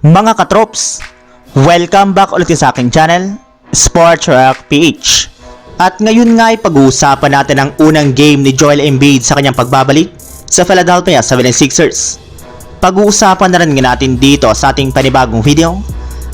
Mga katrops, welcome back ulit sa aking channel, Sports Rock PH. At ngayon nga ay pag-uusapan natin ang unang game ni Joel Embiid sa kanyang pagbabalik sa Philadelphia 76ers. Pag-uusapan na rin nga natin dito sa ating panibagong video,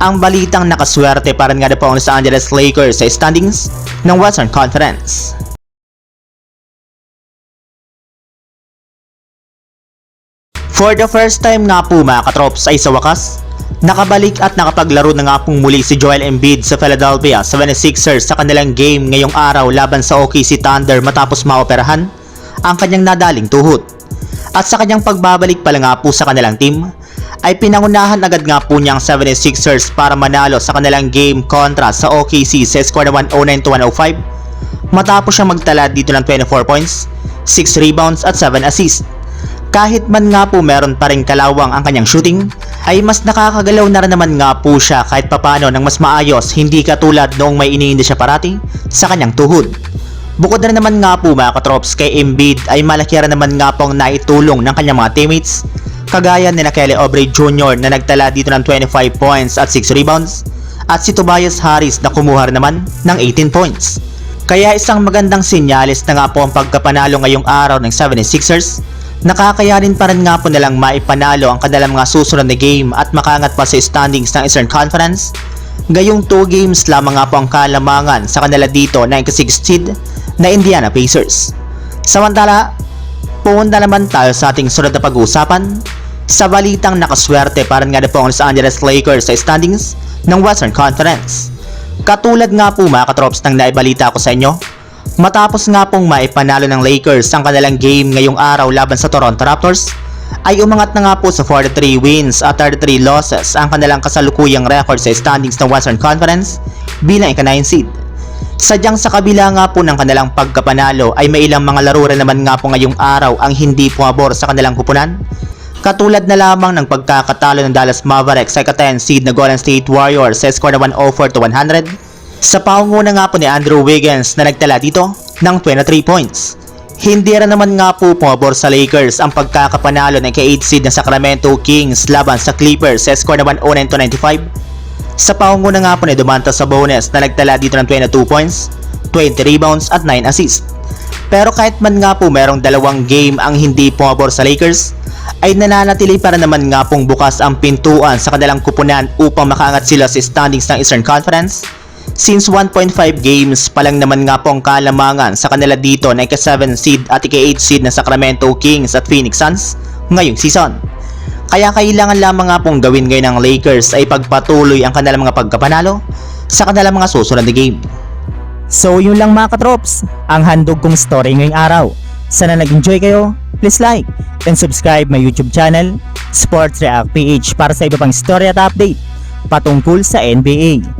ang balitang nakaswerte para nga na po ang Los Angeles Lakers sa standings ng Western Conference. For the first time nga po mga katrops ay sa wakas, nakabalik at nakapaglaro na nga pong muli si Joel Embiid sa Philadelphia 76ers sa kanilang game ngayong araw laban sa OKC Thunder matapos maoperahan ang kanyang nadaling tuhod. At sa kanyang pagbabalik pala nga po sa kanilang team, ay pinangunahan agad nga po niyang 76ers para manalo sa kanilang game kontra sa OKC sa score na 109 to 105 matapos siya magtala dito ng 24 points, 6 rebounds at 7 assists. Kahit man nga po meron pa rin kalawang ang kanyang shooting, ay mas nakakagalaw na naman nga po siya kahit papano ng mas maayos hindi katulad noong may iniindi siya parati sa kanyang tuhod. Bukod na naman nga po mga katrops kay Embiid ay malaki rin naman nga pong naitulong ng kanyang mga teammates kagaya ni na Kelly Oubre Jr. na nagtala dito ng 25 points at 6 rebounds at si Tobias Harris na kumuha naman ng 18 points. Kaya isang magandang sinyalis na nga po ang pagkapanalo ngayong araw ng 76ers nakakayanin pa rin nga po nilang maipanalo ang kanilang mga susunod na game at makangat pa sa standings ng Eastern Conference. Gayong 2 games lamang nga po ang kalamangan sa kanila dito na 6 seed na Indiana Pacers. Samantala, pumunta naman tayo sa ating sunod na pag-uusapan sa balitang nakaswerte para nga na po ang Los Angeles Lakers sa standings ng Western Conference. Katulad nga po mga katrops ng naibalita ko sa inyo, Matapos nga pong maipanalo ng Lakers ang kanilang game ngayong araw laban sa Toronto Raptors, ay umangat na nga po sa 43 wins at 33 losses ang kanilang kasalukuyang record sa standings ng Western Conference bilang ika-9 seed. Sadyang sa kabila nga po ng kanilang pagkapanalo ay may ilang mga laro rin naman nga po ngayong araw ang hindi pumabor sa kanilang kupunan. Katulad na lamang ng pagkakatalo ng Dallas Mavericks sa ika-10 seed na Golden State Warriors sa score na 104 to 100 sa pangunguna nga po ni Andrew Wiggins na nagtala dito ng 23 points. Hindi rin naman nga po pumabor sa Lakers ang pagkakapanalo ng ka-8 seed na Sacramento Kings laban sa Clippers sa score na 109 to 95. Sa pangunguna nga po ni Domantas Sabonis na nagtala dito ng 22 points, 20 rebounds at 9 assists. Pero kahit man nga po merong dalawang game ang hindi pumabor sa Lakers, ay nananatili para naman nga pong bukas ang pintuan sa kanilang kupunan upang makaangat sila sa standings ng Eastern Conference Since 1.5 games pa lang naman nga po ang kalamangan sa kanila dito na ika-7 seed at ika-8 seed na Sacramento Kings at Phoenix Suns ngayong season. Kaya kailangan lamang nga pong gawin ngayon ng Lakers ay pagpatuloy ang kanilang mga pagkapanalo sa kanilang mga susunod na game. So yun lang mga katrops, ang handog kong story ngayong araw. Sana nag-enjoy kayo, please like and subscribe my YouTube channel, Sports React PH para sa iba pang story at update patungkol sa NBA.